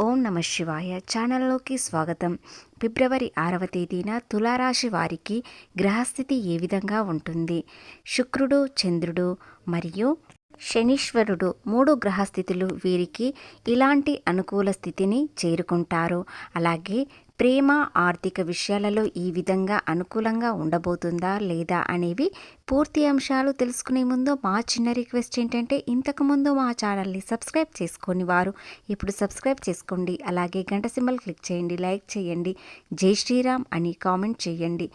ఓం నమ శివాయ ఛానల్లోకి స్వాగతం. ఫిబ్రవరి ఆరవ తేదీన తులారాశి వారికి గ్రహస్థితి ఏ విధంగా ఉంటుంది? శుక్రుడు చంద్రుడు మరియు శనీశ్వరుడు మూడు గ్రహస్థితులు వీరికి ఇలాంటి అనుకూల స్థితిని చేరుకుంటారు. అలాగే ప్రేమ ఆర్థిక విషయాలలో ఈ విధంగా అనుకూలంగా ఉండబోతుందా లేదా అనేవి పూర్తి అంశాలు తెలుసుకునే ముందు మా చిన్న రిక్వెస్ట్ ఏంటంటే ఇంతకుముందు మా ఛానల్ని సబ్స్క్రైబ్ చేసుకొని వారు ఇప్పుడు సబ్స్క్రైబ్ చేసుకోండి. అలాగే గంట సింబల్ క్లిక్ చేయండి లైక్ చేయండి జై శ్రీరామ్ అని కామెంట్ చేయండి.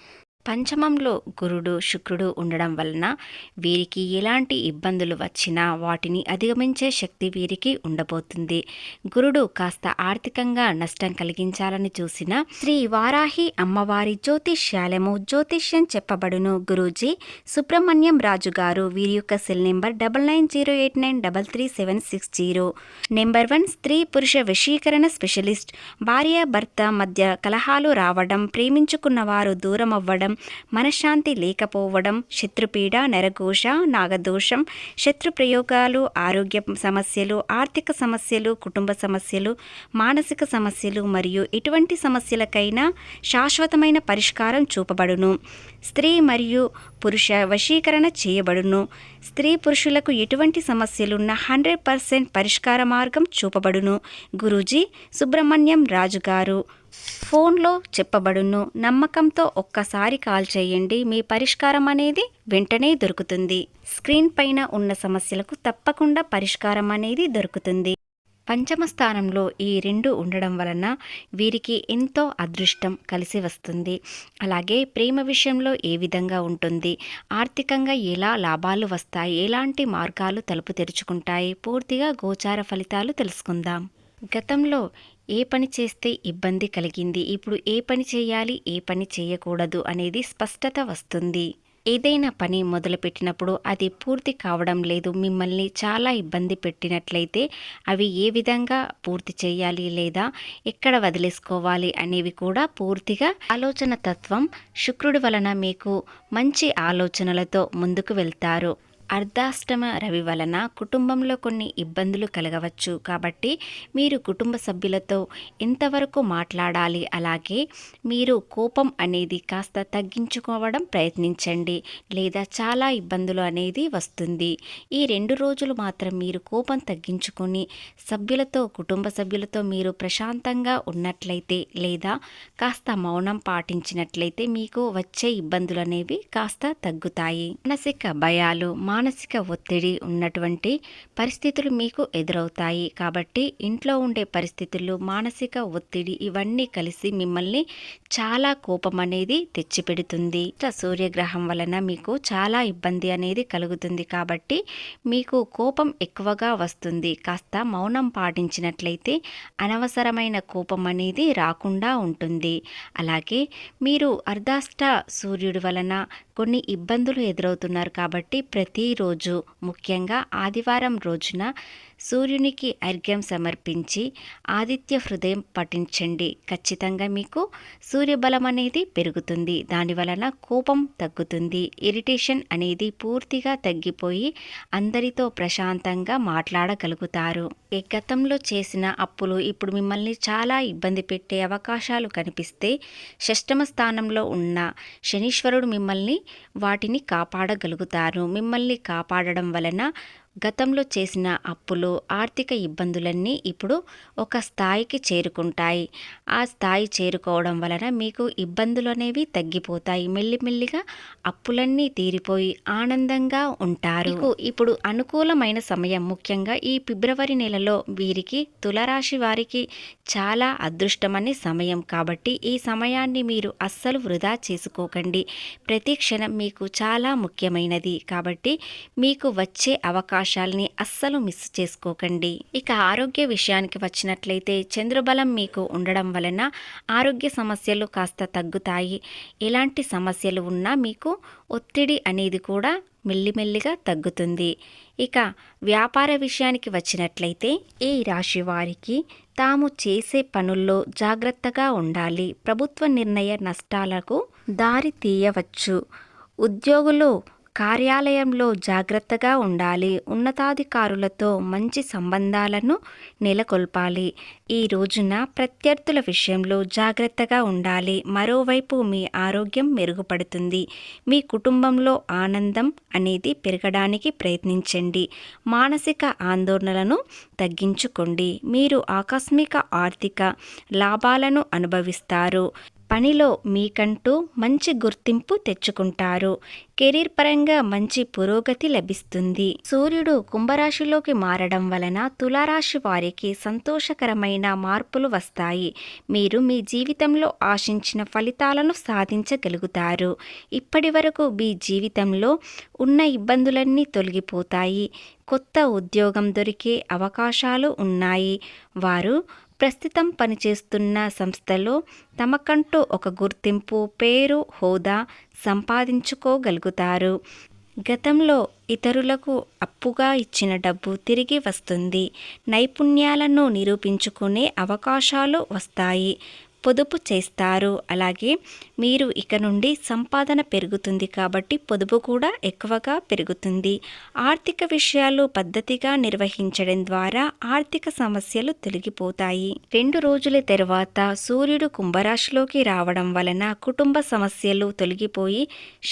పంచమంలో గురుడు శుక్రుడు ఉండడం వలన వీరికి ఎలాంటి ఇబ్బందులు వచ్చినా వాటిని అధిగమించే శక్తి వీరికి ఉండబోతుంది. గురుడు కాస్త ఆర్థికంగా నష్టం కలిగించాలని చూసిన శ్రీ వారాహి అమ్మవారి జ్యోతిష్యాలము జ్యోతిష్యం చెప్పబడును. గురూజీ సుబ్రహ్మణ్యం రాజు గారు వీరి యొక్క cell number double nine zero eight nine double three seven six zero. Number one స్త్రీ పురుష వశీకరణ స్పెషలిస్ట్. భార్య భర్త మధ్య కలహాలు రావడం ప్రేమించుకున్న వారు దూరం అవ్వడం మనశ్శాంతి లేకపోవడం శత్రుపీడ నరఘోష నాగదోషం శత్రు ప్రయోగాలు ఆరోగ్య సమస్యలు ఆర్థిక సమస్యలు కుటుంబ సమస్యలు మానసిక సమస్యలు మరియు ఎటువంటి సమస్యలకైనా శాశ్వతమైన పరిష్కారం చూపబడును. స్త్రీ మరియు పురుష వశీకరణ చేయబడును. స్త్రీ పురుషులకు ఎటువంటి సమస్యలున్న హండ్రెడ్ పర్సెంట్ పరిష్కార మార్గం చూపబడును. గురూజీ సుబ్రహ్మణ్యం రాజు గారు ఫోన్లో చెప్పబడును. నమ్మకంతో ఒక్కసారి కాల్ చేయండి. మీ పరిష్కారం అనేది వెంటనే దొరుకుతుంది. స్క్రీన్ పైన ఉన్న సమస్యలకు తప్పకుండా పరిష్కారం అనేది దొరుకుతుంది. పంచమ స్థానంలో ఈ రెండు ఉండడం వలన వీరికి ఎంతో అదృష్టం కలిసి వస్తుంది. అలాగే ప్రేమ విషయంలో ఏ విధంగా ఉంటుంది? ఆర్థికంగా ఎలా లాభాలు వస్తాయి? ఎలాంటి మార్గాలు తలుపు తెరుచుకుంటాయి? పూర్తిగా గోచార ఫలితాలు తెలుసుకుందాం. గతంలో ఏ పని చేస్తే ఇబ్బంది కలిగింది? ఇప్పుడు ఏ పని చేయాలి? ఏ పని చేయకూడదు? అనేది స్పష్టత వస్తుంది. ఏదైనా పని మొదలుపెట్టినప్పుడు అది పూర్తి కావడం లేదు. మిమ్మల్ని చాలా ఇబ్బంది పెట్టినట్లయితే అవి ఏ విధంగా పూర్తి చేయాలి లేదా ఎక్కడ వదిలేసుకోవాలి అనేవి కూడా పూర్తిగా ఆలోచన తత్వం శుక్రుడి వలన మీకు మంచి ఆలోచనలతో ముందుకు వెళ్తారు. అర్ధాష్టమ రవి వలన కుటుంబంలో కొన్ని ఇబ్బందులు కలగవచ్చు. కాబట్టి మీరు కుటుంబ సభ్యులతో ఎంతవరకు మాట్లాడాలి. అలాగే మీరు కోపం అనేది కాస్త తగ్గించుకోవడం ప్రయత్నించండి. లేదా చాలా ఇబ్బందులు అనేది వస్తుంది. ఈ రెండు రోజులు మాత్రం మీరు కోపం తగ్గించుకొని సభ్యులతో కుటుంబ సభ్యులతో మీరు ప్రశాంతంగా ఉన్నట్లయితే లేదా కాస్త మౌనం పాటించినట్లయితే మీకు వచ్చే ఇబ్బందులు అనేవి కాస్త తగ్గుతాయి. మానసిక భయాలు మానసిక ఒత్తిడి ఉన్నటువంటి పరిస్థితులు మీకు ఎదురవుతాయి. కాబట్టి ఇంట్లో ఉండే పరిస్థితులు మానసిక ఒత్తిడి ఇవన్నీ కలిసి మిమ్మల్ని చాలా కోపం అనేది తెచ్చిపెడుతుంది. సూర్యగ్రహం వలన మీకు చాలా ఇబ్బంది అనేది కలుగుతుంది. కాబట్టి మీకు కోపం ఎక్కువగా వస్తుంది. కాస్త మౌనం పాటించినట్లయితే అనవసరమైన కోపం అనేది రాకుండా ఉంటుంది. అలాగే మీరు అర్ధాష్ట సూర్యుడి వలన కొన్ని ఇబ్బందులు ఎదురవుతున్నారు. కాబట్టి ప్రతి ప్రతిరోజు ముఖ్యంగా ఆదివారం రోజున సూర్యునికి అర్ఘ్యం సమర్పించి ఆదిత్య హృదయం పఠించండి. ఖచ్చితంగా మీకు సూర్యబలం అనేది పెరుగుతుంది. దాని వలన కోపం తగ్గుతుంది. ఇరిటేషన్ అనేది పూర్తిగా తగ్గిపోయి అందరితో ప్రశాంతంగా మాట్లాడగలుగుతారు. గతంలో చేసిన అప్పులు ఇప్పుడు మిమ్మల్ని చాలా ఇబ్బంది పెట్టే అవకాశాలు కనిపిస్తే షష్టమ స్థానంలో ఉన్న శనీశ్వరుడు మిమ్మల్ని వాటిని కాపాడగలుగుతారు. మిమ్మల్ని కాపాడడం వలన గతంలో చేసిన అప్పులు ఆర్థిక ఇబ్బందులన్నీ ఇప్పుడు ఒక స్థాయికి చేరుకుంటాయి. ఆ స్థాయి చేరుకోవడం వలన మీకు ఇబ్బందులు అనేవి తగ్గిపోతాయి. మెల్లిమెల్లిగా అప్పులన్నీ తీరిపోయి ఆనందంగా ఉంటారు. ఇప్పుడు అనుకూలమైన సమయం ముఖ్యంగా ఈ ఫిబ్రవరి నెలలో వీరికి తులరాశి వారికి చాలా అదృష్టమనే సమయం కాబట్టి ఈ సమయాన్ని మీరు అస్సలు వృధా చేసుకోకండి. ప్రతి క్షణం మీకు చాలా ముఖ్యమైనది కాబట్టి మీకు వచ్చే అవకాశం అవకాశాలని అస్సలు మిస్ చేసుకోకండి. ఇక ఆరోగ్య విషయానికి వచ్చినట్లయితే చంద్రబలం మీకు ఉండడం వలన ఆరోగ్య సమస్యలు కాస్త తగ్గుతాయి. ఎలాంటి సమస్యలు ఉన్నా మీకు ఒత్తిడి అనేది కూడా మెల్లిమెల్లిగా తగ్గుతుంది. ఇక వ్యాపార విషయానికి వచ్చినట్లయితే ఈ రాశి వారికి తాము చేసే పనుల్లో జాగ్రత్తగా ఉండాలి. ప్రభుత్వ నిర్ణయ నష్టాలకు దారి తీయవచ్చు. ఉద్యోగులు కార్యాలయంలో జాగ్రత్తగా ఉండాలి. ఉన్నతాధికారులతో మంచి సంబంధాలను నెలకొల్పాలి. ఈ రోజున ప్రత్యర్థుల విషయంలో జాగ్రత్తగా ఉండాలి. మరోవైపు మీ ఆరోగ్యం మెరుగుపడుతుంది. మీ కుటుంబంలో ఆనందం అనేది పెరగడానికి ప్రయత్నించండి. మానసిక ఆందోళనలను తగ్గించుకోండి. మీరు ఆకస్మిక ఆర్థిక లాభాలను అనుభవిస్తారు. పనిలో మీకంటూ మంచి గుర్తింపు తెచ్చుకుంటారు. కెరీర్ పరంగా మంచి పురోగతి లభిస్తుంది. సూర్యుడు కుంభరాశిలోకి మారడం వలన తులారాశి వారికి సంతోషకరమైన మార్పులు వస్తాయి. మీరు మీ జీవితంలో ఆశించిన ఫలితాలను సాధించగలుగుతారు. ఇప్పటి వరకు మీ జీవితంలో ఉన్న ఇబ్బందులన్నీ తొలగిపోతాయి. కొత్త ఉద్యోగం దొరికే అవకాశాలు ఉన్నాయి. వారు ప్రస్తుతం పనిచేస్తున్న సంస్థలో తమకంటూ ఒక గుర్తింపు పేరు హోదా సంపాదించుకోగలుగుతారు. గతంలో ఇతరులకు అప్పుగా ఇచ్చిన డబ్బు తిరిగి వస్తుంది. నైపుణ్యాలను నిరూపించుకునే అవకాశాలు వస్తాయి. పొదుపు చేస్తారు. అలాగే మీరు ఇక నుండి సంపాదన పెరుగుతుంది కాబట్టి పొదుపు కూడా ఎక్కువగా పెరుగుతుంది. ఆర్థిక విషయాలు పద్ధతిగా నిర్వహించడం ద్వారా ఆర్థిక సమస్యలు తొలగిపోతాయి. రెండు రోజుల తర్వాత సూర్యుడు కుంభరాశిలోకి రావడం వలన కుటుంబ సమస్యలు తొలగిపోయి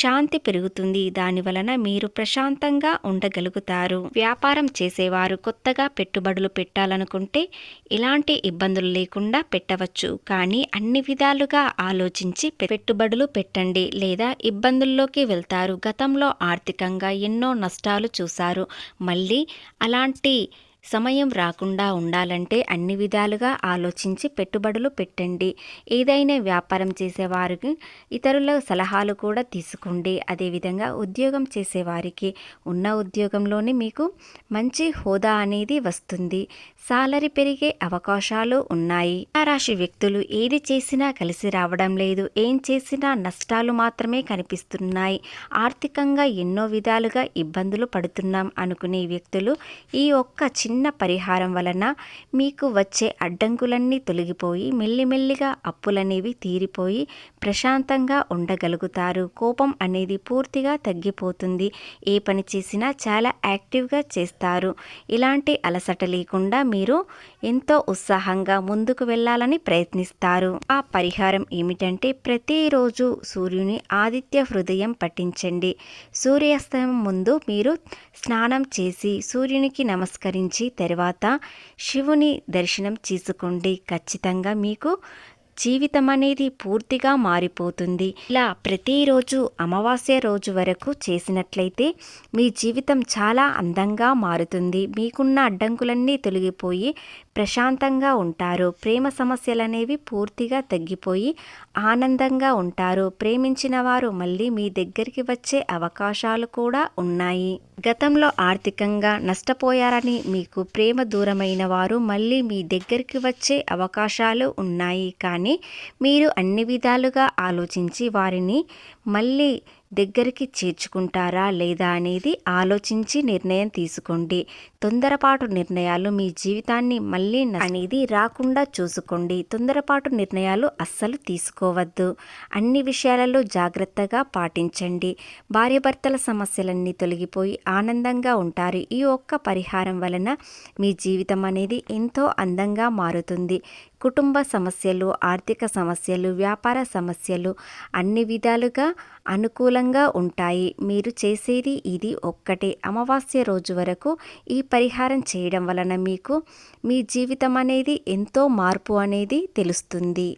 శాంతి పెరుగుతుంది. దాని వలన మీరు ప్రశాంతంగా ఉండగలుగుతారు. వ్యాపారం చేసేవారు కొత్తగా పెట్టుబడులు పెట్టాలనుకుంటే ఇలాంటి ఇబ్బందులు లేకుండా పెట్టవచ్చు. కానీ అన్ని విధాలుగా ఆలోచించి పెట్టుబడులు పెట్టండి లేదా ఇబ్బందుల్లోకి వెళ్తారు. గతంలో ఆర్థికంగా ఎన్నో నష్టాలు చూశారు. మళ్ళీ అలాంటి సమయం రాకుండా ఉండాలంటే అన్ని విధాలుగా ఆలోచించి పెట్టుబడులు పెట్టండి. ఏదైనా వ్యాపారం చేసేవారికి ఇతరుల సలహాలు కూడా తీసుకోండి. అదేవిధంగా ఉద్యోగం చేసేవారికి ఉన్న ఉద్యోగంలోనే మీకు మంచి హోదా అనేది వస్తుంది. సాలరీ పెరిగే అవకాశాలు ఉన్నాయి. ఆ రాశి వ్యక్తులు ఏది చేసినా కలిసి రావడం లేదు. ఏం చేసినా నష్టాలు మాత్రమే కనిపిస్తున్నాయి. ఆర్థికంగా ఎన్నో విధాలుగా ఇబ్బందులు పడుతున్నాం అనుకునే వ్యక్తులు ఈ ఒక్క చిన్న చిన్న పరిహారం వలన మీకు వచ్చే అడ్డంకులన్నీ తొలగిపోయి మెల్లిమెల్లిగా అప్పులనేవి తీరిపోయి ప్రశాంతంగా ఉండగలుగుతారు. కోపం అనేది పూర్తిగా తగ్గిపోతుంది. ఏ పని చేసినా చాలా యాక్టివ్గా చేస్తారు. ఇలాంటి అలసట లేకుండా మీరు ఎంతో ఉత్సాహంగా ముందుకు వెళ్ళాలని ప్రయత్నిస్తారు. ఆ పరిహారం ఏమిటంటే ప్రతిరోజు సూర్యుని ఆదిత్య హృదయం పఠించండి. సూర్యాస్తమయం ముందు మీరు స్నానం చేసి సూర్యునికి నమస్కరించి తర్వాత శివుని దర్శనం చేసుకోండి. ఖచ్చితంగా మీకు జీవితం అనేది పూర్తిగా మారిపోతుంది. ఇలా ప్రతిరోజు అమావాస్య రోజు వరకు చేసినట్లయితే మీ జీవితం చాలా అందంగా మారుతుంది. మీకున్న అడ్డంకులన్నీ తొలగిపోయి ప్రశాంతంగా ఉంటారు. ప్రేమ సమస్యలనేవి పూర్తిగా తగ్గిపోయి ఆనందంగా ఉంటారు. ప్రేమించిన వారు మళ్ళీ మీ దగ్గరికి వచ్చే అవకాశాలు కూడా ఉన్నాయి. గతంలో ఆర్థికంగా నష్టపోయారని మీకు ప్రేమ దూరమైన వారు మళ్ళీ మీ దగ్గరికి వచ్చే అవకాశాలు ఉన్నాయి. కానీ మీరు అన్ని విధాలుగా ఆలోచించి వారిని మళ్ళీ దగ్గరికి చేర్చుకుంటారా లేదా అనేది ఆలోచించి నిర్ణయం తీసుకోండి. తొందరపాటు నిర్ణయాలు మీ జీవితాన్ని మళ్ళీ అనేది రాకుండా చూసుకోండి. తొందరపాటు నిర్ణయాలు అస్సలు తీసుకోవద్దు. అన్ని విషయాలలో జాగ్రత్తగా పాటించండి. భార్యాభర్తల సమస్యలన్నీ తొలగిపోయి ఆనందంగా ఉంటారు. ఈ ఒక్క పరిహారం వలన మీ జీవితం అనేది ఎంతో అందంగా మారుతుంది. కుటుంబ సమస్యలు ఆర్థిక సమస్యలు వ్యాపార సమస్యలు అన్ని విధాలుగా అనుకూలంగా ఉంటాయి. మీరు చేసేది ఇది ఒక్కటే. అమావాస్య రోజు వరకు ఈ పరిహారం చేయడం వలన మీకు మీ జీవితం అనేది ఎంతో మార్పు అనేది తెలుస్తుంది.